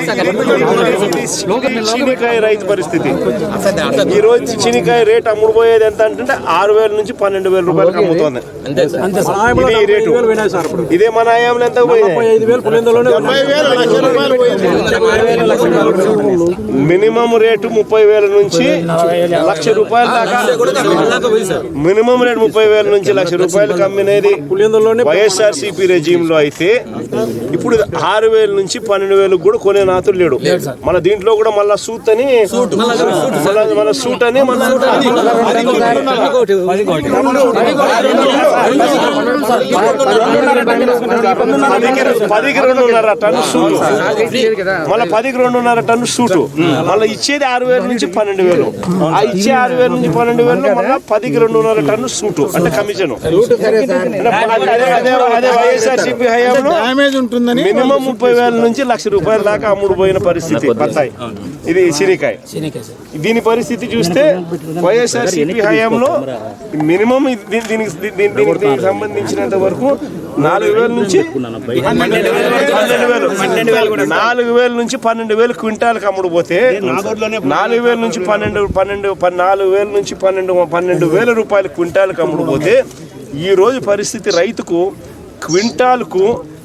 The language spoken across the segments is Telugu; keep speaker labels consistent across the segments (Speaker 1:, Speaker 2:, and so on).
Speaker 1: la saca. చీనికాయ రైతు పరిస్థితి. ఈ రోజు చీనికాయ రేట్ అమ్ముడు పోయేది ఎంత అంటే ఆరు వేల నుంచి పన్నెండు వేల రూపాయలకు అమ్ముతుంది. ఇది రేటు. ఇదే మన ఆయాంలో ఎంత పోయింది? మినిమం రేటు ముప్పై వేల నుంచి లక్ష రూపాయల దాకా. మినిమం రేటు ముప్పై వేల నుంచి లక్ష రూపాయలకు అమ్మినది వైఎస్ఆర్ సిపి రెజీమ్లో అయితే ఇప్పుడు ఆరు వేల నుంచి పన్నెండు వేలకు కూడా కొనే నాతుడు లేడు. మన దీంట్లో కూడా మళ్ళా సూట్ అని మళ్ళా- సూట్. అని మళ్ళా పదికి రెండున్నర టన్ను సూటు. మళ్ళీ పదికి రెండున్నర టన్ను సూటు. మళ్ళీ ఇచ్చేది ఆరు వేల నుంచి పన్నెండు వేలు. ఆ ఇచ్చే ఆరు వేల నుంచి పన్నెండు వేలు మళ్ళీ పదికి రెండున్నర టన్ను సూటు అంటే కమిషన్. అదే అదే అదే వైఎస్ఆర్ సిపి హయాంలో
Speaker 2: డ్యామేజ్ ఉంటుందని
Speaker 1: మినిమం ముప్పై వేల నుంచి లక్ష రూపాయల దాకా అమ్ముడు పోయిన పరిస్థితి బత్తాయి ఇది సిరికాయ దీని పరిస్థితి చూస్తే వైఎస్ఆర్ సిపి హయాంలో మినిమం దీనికి దీనికి దీనికి వచ్చినంత వరకు నాలుగు వేల నుంచి పన్నెండు వేలు నాలుగు వేల నుంచి పన్నెండు వేలు క్వింటాల్కి అమ్ముడు పోతే నాలుగు వేల నుంచి పన్నెండు పన్నెండు నాలుగు వేల నుంచి పన్నెండు పన్నెండు వేల రూపాయలు క్వింటాల్కి అమ్ముడు పోతే ఈ రోజు పరిస్థితి రైతుకు క్వింటాల్కు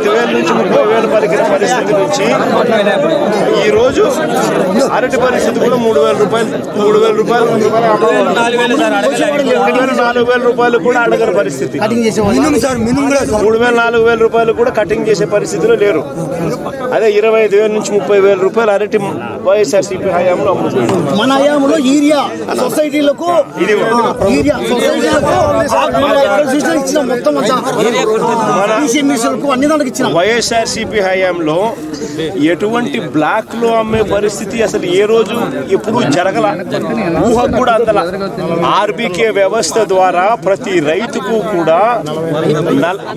Speaker 1: ఐదు వేల నుంచి ముప్పై వేలు పలికిన పరిస్థితి నుంచి ఈ రోజు అరటి పరిస్థితి కూడా మూడు వేల రూపాయలు మూడు వేల రూపాయలు. వేల నాలుగు వేల రూపాయలు కూడా అడగని పరిస్థితి. మూడు వేల నాలుగు వేల రూపాయలు కూడా కటింగ్ చేసే పరిస్థితిలో లేరు. అదే ఇరవై ఐదు వేల నుంచి ముప్పై వేల రూపాయలు అరటి వైఎస్ఆర్ సిపి హయాంలో అమ్ముతుంది
Speaker 3: మన హయాంలో యూరియా సొసైటీలకు ఇచ్చినాం మొత్తం అన్ని దానికి వైఎస్ఆర్సీపీ
Speaker 1: వైఎస్ఆర్ సిపి హయాంలో ఎటువంటి బ్లాక్లో అమ్మే పరిస్థితి అసలు ఏ రోజు ఎప్పుడు జరగల ఊహకు కూడా అందల. ఆర్బీకే వ్యవస్థ ద్వారా ప్రతి రైతుకు కూడా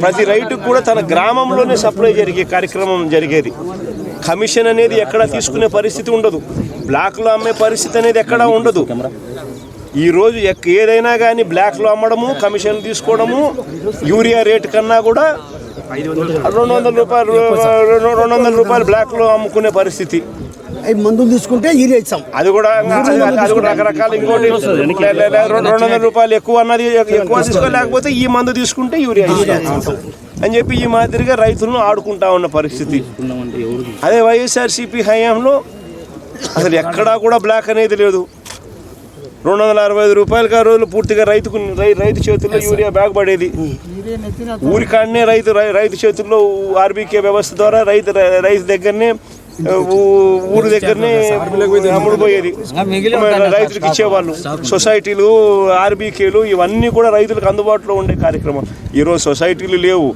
Speaker 1: ప్రతి రైతుకు కూడా తన గ్రామంలోనే సప్లై జరిగే కార్యక్రమం జరిగేది. కమిషన్ అనేది ఎక్కడ తీసుకునే పరిస్థితి ఉండదు. బ్లాక్లో అమ్మే పరిస్థితి అనేది ఎక్కడా ఉండదు. ఈరోజు ఎక్- ఏదైనా కానీ బ్లాక్లో అమ్మడము కమిషన్ తీసుకోవడము యూరియా రేట్ కన్నా కూడా రెండు వందల రూపాయలు రెండు రెండు వందల రూపాయలు బ్లాక్లో అమ్ముకునే పరిస్థితి.
Speaker 3: మందులు తీసుకుంటే యూరియా ఇచ్చాం
Speaker 1: అది కూడా అది కూడా రకరకాల ఇంకోటి రెండు రెండు వందల రూపాయలు ఎక్కువ అన్నది ఎక్కువ తీసుకోలేకపోతే ఈ మందు తీసుకుంటే యూరియా అని చెప్పి ఈ మాదిరిగా రైతులను ఆడుకుంటా ఉన్న పరిస్థితి. అదే వైఎస్ఆర్ సిపి హయాంలో అసలు ఎక్కడా కూడా బ్లాక్ అనేది లేదు. రెండు వందల అరవై ఐదు రూపాయలకి ఆ రోజులు పూర్తిగా రైతుకు రైతు చేతుల్లో యూరియా బ్యాగ్ పడేది. ఊరికాడనే రైతు రైతు చేతుల్లో ఆర్బీకే వ్యవస్థ ద్వారా రైతు రైతు దగ్గరనే ఊరి దగ్గరనే అమ్ముడు పోయేది రైతులకు ఇచ్చేవాళ్ళు. సొసైటీలు ఆర్బీకేలు ఇవన్నీ కూడా రైతులకు అందుబాటులో ఉండే కార్యక్రమం. ఈరోజు సొసైటీలు లేవు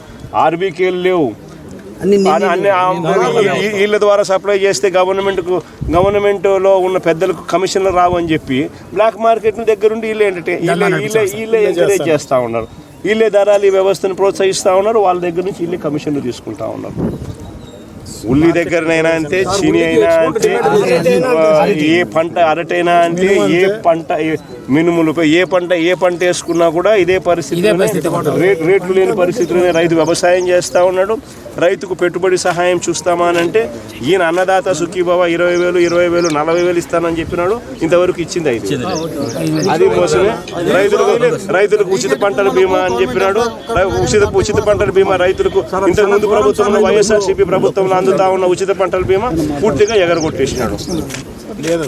Speaker 1: ఆర్బీకేలు లేవు వీళ్ళ ద్వారా సప్లై చేస్తే గవర్నమెంట్కు గవర్నమెంట్లో ఉన్న పెద్దలకు కమిషన్లు రావు అని చెప్పి బ్లాక్ మార్కెట్ దగ్గరుండి వీళ్ళే ఎంటర్టైన్ వీళ్ళే ఎంకరేజ్ చేస్తూ ఉన్నారు. వీళ్ళే ధరలు ఈ వ్యవస్థను ప్రోత్సహిస్తూ ఉన్నారు. వాళ్ళ దగ్గర నుంచి వీళ్ళే కమిషన్లు తీసుకుంటా ఉన్నారు. ఉల్లి దగ్గరనైనా అంతే చీని అయినా అంతే ఆ, ఏ పంట అరటైనా అంటే ఏ పంట మినుములపై ఏ పంట ఏ పంట వేసుకున్నా కూడా ఇదే పరిస్థితి రేట్ రేట్లు లేని పరిస్థితుల్లోనే రైతు వ్యవసాయం చేస్తా ఉన్నాడు. రైతుకు పెట్టుబడి సహాయం చూస్తామా అని అంటే ఈయన అన్నదాత సుఖీభవ ఇరవై వేలు ఇరవై వేలు నలభై వేలు ఇస్తానని చెప్పినాడు. ఇంతవరకు ఇచ్చింది ఐదు. అది మోసమే రైతులకు రైతులకు ఉచిత పంటల బీమా అని చెప్పినాడు. ఉచిత ఉచిత పంటల బీమా రైతులకు ఇంతకు ముందు ప్రభుత్వంలో వైఎస్ఆర్సీపీ ప్రభుత్వంలో అందుతా ఉన్న ఉచిత పంటల బీమా పూర్తిగా ఎగరగొట్టేసినాడు. లేదు.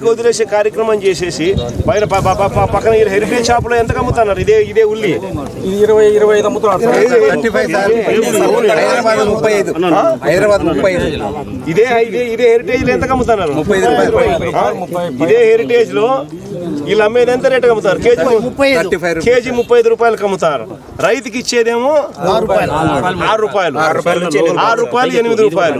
Speaker 1: గాలికి వదిలేసే కార్యక్రమం చేసేసి బయట ప- ప- ప- పక్కన ఈ హెరిటేజ్ షాప్లో ఎంత అమ్ముతున్నారు ఇదే ఇదే ఉల్లి.
Speaker 2: ఇది ఇరవై ఇరవై ఐదు అమ్ముతున్నారు
Speaker 1: ఇదే ఇదే ఇదే హెరిటేజ్లో ఎంత అమ్ముతున్నారు? ఇదే హెరిటేజ్లో వీళ్ళు అమ్మేది ఎంత రేట్ అమ్ముతారు కేజీ కేజీ ముప్పై ఐదు రూపాయలకు అమ్ముతారు రైతుకి ఇచ్చేదేమో ఆరు రూపాయలు. ఆరు రూపాయలు. ఆరు రూపాయలు. ఎనిమిది రూపాయలు.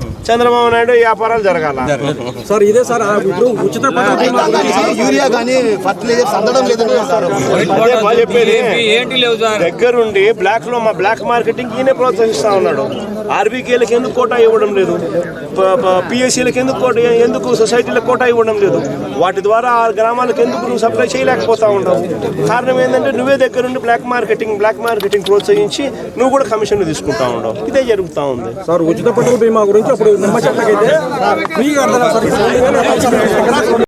Speaker 1: చంద్రబాబు నాయుడు వ్యాపారాలు జరగాల?
Speaker 2: సార్ ఇదే సార్ ఇప్పుడు ఉచిత
Speaker 3: యూరియా కానీ ఫర్టిలైజర్స్ అందడం లేదని
Speaker 1: చెప్పేది దగ్గరుండి బ్లాక్లో మా బ్లాక్ మార్కెటింగ్ ఈయనే ప్రోత్సహిస్తా ఉన్నాడు. ఆర్బీకేలకు ఎందుకు కోటా ఇవ్వడం లేదు? పిఎస్సీలకు ఎందుకు కోట ఎందుకు సొసైటీలకు కోటా ఇవ్వడం లేదు? వాటి ద్వారా ఆ గ్రామాలకు ఎందుకు నువ్వు సప్లై చేయలేకపోతా ఉండవు కారణం ఏంటంటే నువ్వే దగ్గరుండి బ్లాక్ మార్కెటింగ్ బ్లాక్ మార్కెటింగ్ ప్రోత్సహించి నువ్వు కూడా కమిషన్ తీసుకుంటా ఉండవు ఇదే జరుగుతా ఉంది.
Speaker 2: సార్ ఉచిత పంటల బీమా గురించి అప్పుడు నిమ్మ చెట్లకైతే ఫ్రీగా అర్థం సార్